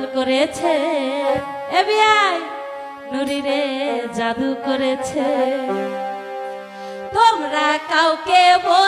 পাগল করেছে। এ বিয়াই নুরিরে জাদু করেছে। তোমরা কাউকে বলো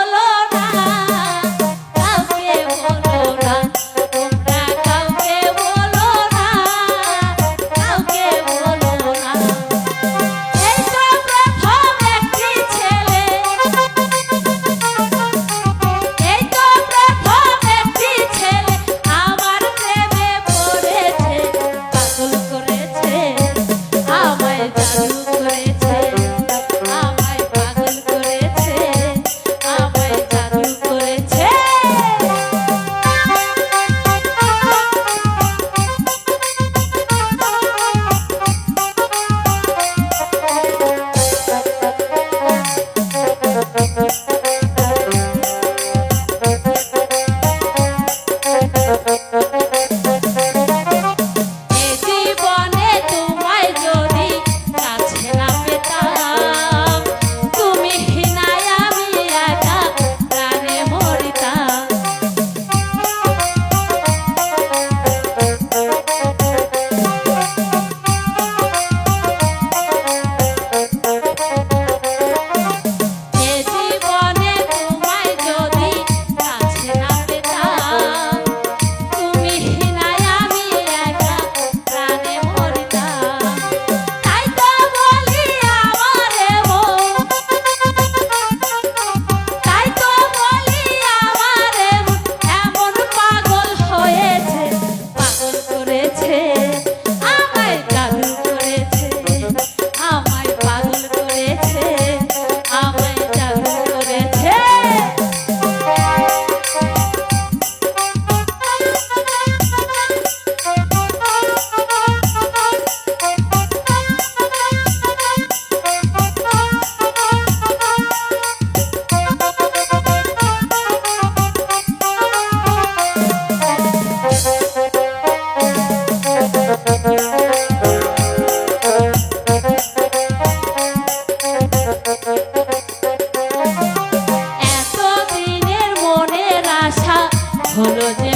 কখনো যে